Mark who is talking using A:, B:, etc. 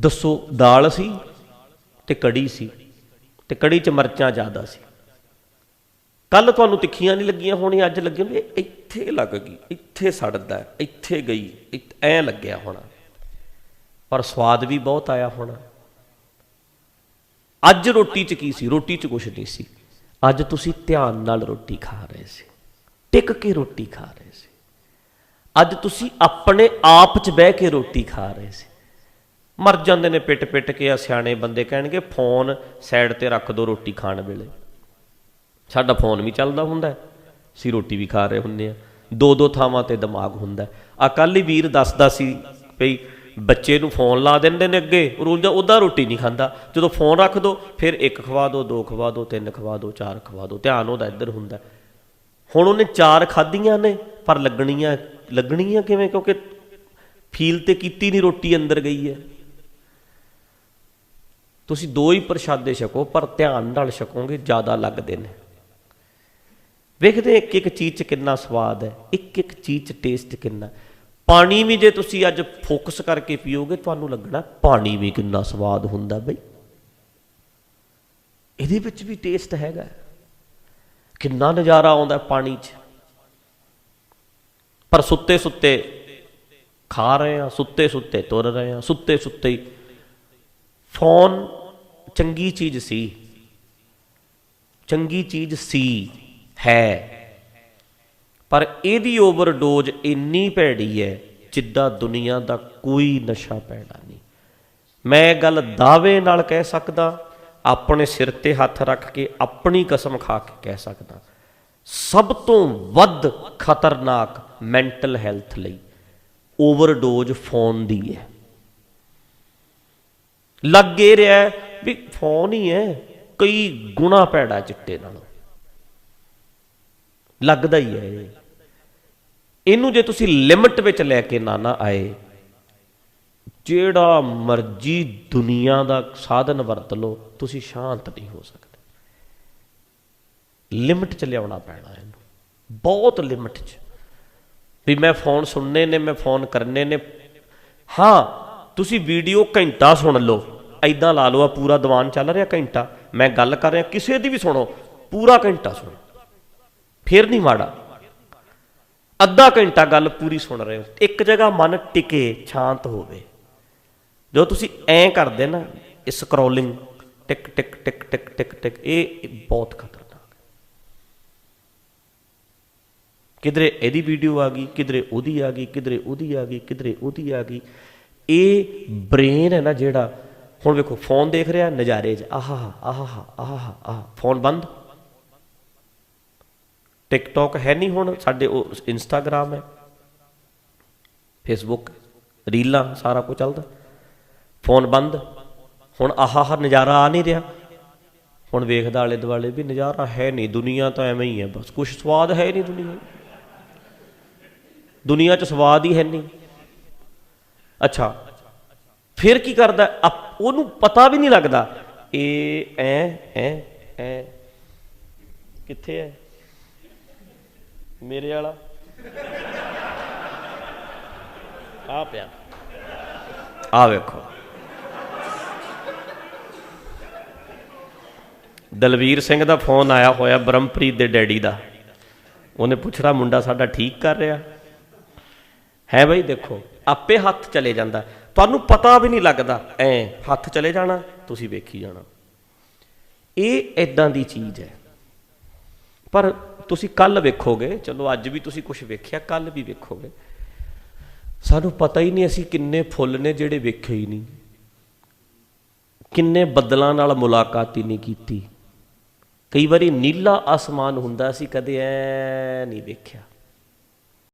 A: ਦੱਸੋ, ਦਾਲ ਸੀ ਤੇ ਕੜੀ ਸੀ ਤੇ ਕੜੀ 'ਚ ਮਿਰਚਾਂ ਜ਼ਿਆਦਾ ਸੀ। ਕੱਲ ਤੁਹਾਨੂੰ ਤਿੱਖੀਆਂ ਨਹੀਂ ਲੱਗੀਆਂ ਹੋਣੀਆਂ, ਅੱਜ ਲੱਗੀਆਂ ਵੀ ਇੱਥੇ ਲੱਗ ਗਈ, ਇੱਥੇ ਸੜਦਾ ਇੱਥੇ ਗਈ, ਇੱਥ- ਐਂ ਲੱਗਿਆ ਹੋਣਾ। ਪਰ ਸਵਾਦ ਵੀ ਬਹੁਤ ਆਇਆ ਹੋਣਾ। ਅੱਜ ਰੋਟੀ 'ਚ ਕੀ ਸੀ? ਰੋਟੀ 'ਚ ਕੁਝ ਨਹੀਂ ਸੀ। ਅੱਜ ਤੁਸੀਂ ਧਿਆਨ ਨਾਲ ਰੋਟੀ ਖਾ ਰਹੇ ਸੀ। ਟਿਕ ਕੇ ਰੋਟੀ ਖਾ ਰਹੇ ਸੀ। ਅੱਜ ਤੁਸੀਂ ਆਪਣੇ ਆਪ 'ਚ ਬਹਿ ਕੇ ਰੋਟੀ ਖਾ ਰਹੇ ਸੀ। ਮਰ ਜਾਂਦੇ ਨੇ ਪਿੱਟ ਪਿੱਟ ਕੇ ਆ ਸਿਆਣੇ ਬੰਦੇ ਕਹਿਣਗੇ ਫੋਨ ਸਾਈਡ ਤੇ ਰੱਖ ਦੋ ਰੋਟੀ ਖਾਣ ਵੇਲੇ। ਸਾਡਾ ਫੋਨ ਵੀ ਚੱਲਦਾ ਹੁੰਦਾ ਹੈ, ਅਸੀਂ ਰੋਟੀ ਵੀ ਖਾ ਰਹੇ ਹੁੰਦੇ ਆ ਦੋ ਦੋ ਥਾਵਾਂ ਤੇ ਦਿਮਾਗ ਹੁੰਦਾ ਅਕਾਲੀ ਵੀਰ ਦੱਸਦਾ ਸੀ ਭਈ ਬੱਚੇ ਨੂੰ ਫੋਨ ਲਾ ਦਿੰਦੇ ਨੇ ਅੱਗੇ। ਰੋਜ਼ ਦਾ ਉਹਦਾ ਰੋਟੀ ਨਹੀਂ ਖਾਂਦਾ। ਜਦੋਂ ਫੋਨ ਰੱਖ ਦੋ ਫਿਰ ਇੱਕ ਖਵਾ ਦੋ ਦੋ ਖਵਾ ਦੋ ਤਿੰਨ ਖਵਾ ਦੋ ਚਾਰ ਖਵਾ ਦੋ। ਧਿਆਨ ਉਹਦਾ ਇੱਧਰ ਹੁੰਦਾ ਹੁਣ ਉਹਨੇ ਚਾਰ ਖਾਧੀਆਂ ਨੇ ਪਰ ਲੱਗਣੀਆਂ ਲੱਗਣੀਆਂ ਕਿਵੇਂ? ਕਿਉਂਕਿ ਫੀਲ ਤੇ ਕੀਤੀ ਨਹੀਂ ਰੋਟੀ ਅੰਦਰ ਗਈ ਹੈ। ਤੁਸੀਂ ਦੋ ਹੀ ਪ੍ਰਸ਼ਾਦੇ ਛਕੋ, ਪਰ ਧਿਆਨ ਨਾਲ ਛਕੋਗੇ, ਜ਼ਿਆਦਾ ਲੱਗਦੇ ਨੇ। ਵੇਖਦੇ ਇੱਕ ਇੱਕ ਚੀਜ਼ 'ਚ ਕਿੰਨਾ ਸਵਾਦ ਹੈ ਇੱਕ ਇੱਕ ਚੀਜ਼ 'ਚ ਟੇਸਟ ਕਿੰਨਾ ਪਾਣੀ ਵੀ ਜੇ ਤੁਸੀਂ ਅੱਜ ਫੋਕਸ ਕਰਕੇ ਪੀਓਗੇ, ਤੁਹਾਨੂੰ ਲੱਗਣਾ ਪਾਣੀ ਵੀ ਕਿੰਨਾ ਸਵਾਦ ਹੁੰਦਾ ਬਈ। ਇਹਦੇ ਵਿੱਚ ਵੀ ਟੇਸਟ ਹੈਗਾ। ਕਿੰਨਾ ਨਜ਼ਾਰਾ ਆਉਂਦਾ ਪਾਣੀ 'ਚ। ਪਰ ਸੁੱਤੇ ਸੁੱਤੇ ਖਾ ਰਹੇ ਆ ਸੁੱਤੇ ਸੁੱਤੇ ਤੁਰ ਰਹੇ ਆ ਸੁੱਤੇ ਸੁੱਤੇ ਫੋਨ ਚੰਗੀ ਚੀਜ਼ ਸੀ। ਚੰਗੀ ਚੀਜ਼ ਸੀ, ਹੈ। ਪਰ ਇਹਦੀ ਓਵਰਡੋਜ਼ ਇੰਨੀ ਭੈੜੀ ਹੈ ਜਿੱਦਾਂ ਦੁਨੀਆ ਦਾ ਕੋਈ ਨਸ਼ਾ ਪੈਣਾ ਨਹੀਂ। ਮੈਂ ਇਹ ਗੱਲ ਦਾਅਵੇ ਨਾਲ ਕਹਿ ਸਕਦਾ, ਆਪਣੇ ਸਿਰ ਤੇ ਹੱਥ ਰੱਖ ਕੇ ਆਪਣੀ ਕਸਮ ਖਾ ਕੇ ਕਹਿ ਸਕਦਾ। ਸਭ ਤੋਂ ਵੱਧ ਖਤਰਨਾਕ ਮੈਂਟਲ ਹੈਲਥ ਲਈ ਓਵਰਡੋਜ਼ ਫੋਨ ਦੀ ਹੈ। ਲੱਗ ਇਹ ਰਿਹਾ ਵੀ ਫੋਨ ਹੀ ਹੈ, ਕਈ ਗੁਣਾ ਪੈੜਾ ਚਿੱਟੇ ਨਾਲੋਂ। ਲੱਗਦਾ ਹੀ ਹੈ ਇਹਨੂੰ ਜੇ ਤੁਸੀਂ ਲਿਮਟ ਵਿੱਚ ਲੈ ਕੇ ਨਾ ਨਾ ਆਏ, ਜਿਹੜਾ ਮਰਜ਼ੀ ਦੁਨੀਆ ਦਾ ਸਾਧਨ ਵਰਤ ਲਓ, ਤੁਸੀਂ ਸ਼ਾਂਤ ਨਹੀਂ ਹੋ ਸਕਦੇ। ਲਿਮਟ ਚ ਲਿਆਉਣਾ ਪੈਣਾ ਇਹਨੂੰ। ਬਹੁਤ ਲਿਮਟ ਚ। ਵੀ ਮੈਂ ਫੋਨ ਸੁਣਨੇ ਨੇ, ਮੈਂ ਫੋਨ ਕਰਨੇ ਨੇ। ਹਾਂ, ਤੁਸੀਂ ਵੀਡੀਓ ਘੰਟਾ ਸੁਣ ਲਓ। ਐਦਾਂ ਲਾ ਲਓ, ਆ ਪੂਰਾ ਦੀਵਾਨ ਚੱਲ ਰਿਹਾ ਘੰਟਾ। ਮੈਂ ਗੱਲ ਕਰ ਰਿਹਾ, ਕਿਸੇ ਦੀ ਵੀ ਸੁਣੋ, ਪੂਰਾ ਘੰਟਾ ਸੁਣੋ। ਫਿਰ ਨਹੀਂ ਮਾੜਾ। ਅੱਧਾ ਘੰਟਾ ਗੱਲ ਪੂਰੀ ਸੁਣ ਰਹੇ ਹੋ। ਇੱਕ ਜਗ੍ਹਾ ਮਨ ਟਿਕੇ ਸ਼ਾਂਤ ਹੋਵੇ। ਜੋ ਤੁਸੀਂ ਐਂ ਕਰਦੇ ਨਾ, ਇਹ ਸਕਰੋਲਿੰਗ ਟਿਕ ਟਿਕ ਟਿਕ ਟਿਕ ਟਿਕ ਟਿਕ, ਇਹ ਬਹੁਤ ਖਤਰਨਾਕ ਹੈ। ਕਿਧਰੇ ਇਹਦੀ ਵੀਡੀਓ ਆ ਗਈ, ਕਿਧਰੇ ਉਹਦੀ ਆ ਗਈ, ਕਿਧਰੇ ਉਹਦੀ ਆ ਗਈ, ਕਿਧਰੇ ਉਹਦੀ ਆ ਗਈ। ਇਹ ਬ੍ਰੇਨ ਹੈ ਨਾ ਜਿਹੜਾ ਹੁਣ ਵੇਖੋ ਫੋਨ ਦੇਖ ਰਿਹਾ, ਨਜ਼ਾਰੇ 'ਚ, ਆਹਾ ਆਹਾ ਆਹਾ, ਆਹ ਫੋਨ ਬੰਦ। ਟਿਕਟੌਕ ਹੈ ਨਹੀਂ ਹੁਣ, ਸਾਡੇ ਉਹ ਇੰਸਟਾਗ੍ਰam ਹੈ ਫੇਸਬੁੱਕ ਰੀਲਾਂ, ਸਾਰਾ ਕੁਝ ਚੱਲਦਾ। ਫੋਨ ਬੰਦ। ਹੁਣ ਆਹਾ ਹਾ ਨਜ਼ਾਰਾ ਆ ਨਹੀਂ ਰਿਹਾ। ਹੁਣ ਵੇਖਦਾ ਆਲੇ ਦੁਆਲੇ ਵੀ ਨਜ਼ਾਰਾ ਹੈ ਨਹੀਂ, ਦੁਨੀਆ ਤਾਂ ਐਵੇਂ ਹੀ ਹੈ, ਬਸ ਕੁਝ ਸਵਾਦ ਹੈ ਨਹੀਂ ਦੁਨੀਆ। ਦੁਨੀਆ 'ਚ ਸਵਾਦ ਹੀ ਹੈ ਨਹੀਂ। ਅੱਛਾ, ਫਿਰ ਕੀ ਕਰਦਾ ਅਪ- ਉਹਨੂੰ ਪਤਾ ਵੀ ਨਹੀਂ ਲੱਗਦਾ। ਇਹ ਐ ਐ ਐ। ਕਿੱਥੇ ਹੈ ਮੇਰੇ ਵਾਲਾ। ਆ ਪਿਆ। ਆ ਵੇਖੋ। ਦਲਵੀਰ ਸਿੰਘ ਦਾ ਫੋਨ ਆਇਆ ਹੋਇਆ ਬ੍ਰਹਮਪ੍ਰੀਤ ਦੇ ਡੈਡੀ ਦਾ। ਉਹਨੇ ਪੁੱਛਣਾ ਮੁੰਡਾ ਸਾਡਾ ਠੀਕ ਕਰ ਰਿਹਾ? ਹੈ ਬਈ, ਦੇਖੋ, ਆਪੇ ਹੱਥ ਚਲੇ ਜਾਂਦਾ। ਤੁਹਾਨੂੰ ਪਤਾ ਵੀ ਨਹੀਂ ਲੱਗਦਾ। ਐ, ਹੱਥ ਚਲੇ ਜਾਣਾ, ਤੁਸੀਂ ਵੇਖੀ ਜਾਣਾ। ਇਹ ਇਦਾਂ ਦੀ ਚੀਜ਼ ਹੈ। ਪਰ ਤੁਸੀਂ ਕੱਲ ਵੇਖੋਗੇ, ਚਲੋ ਅੱਜ ਵੀ ਤੁਸੀਂ ਕੁਝ ਵੇਖਿਆ, ਕੱਲ ਵੀ ਵੇਖੋਗੇ। ਸਾਨੂੰ ਪਤਾ ਹੀ ਨਹੀਂ ਅਸੀਂ ਕਿੰਨੇ ਫੁੱਲ ਨੇ ਜਿਹੜੇ ਵੇਖੇ ਹੀ ਨਹੀਂ। ਕਿੰਨੇ ਬੱਦਲਾਂ ਨਾਲ ਮੁਲਾਕਾਤ ਹੀ ਨਹੀਂ ਕੀਤੀ। ਕਈ ਵਾਰੀ ਨੀਲਾ ਆਸਮਾਨ ਹੁੰਦਾ ਸੀ ਕਦੇ ਐ ਨਹੀਂ ਵੇਖਿਆ।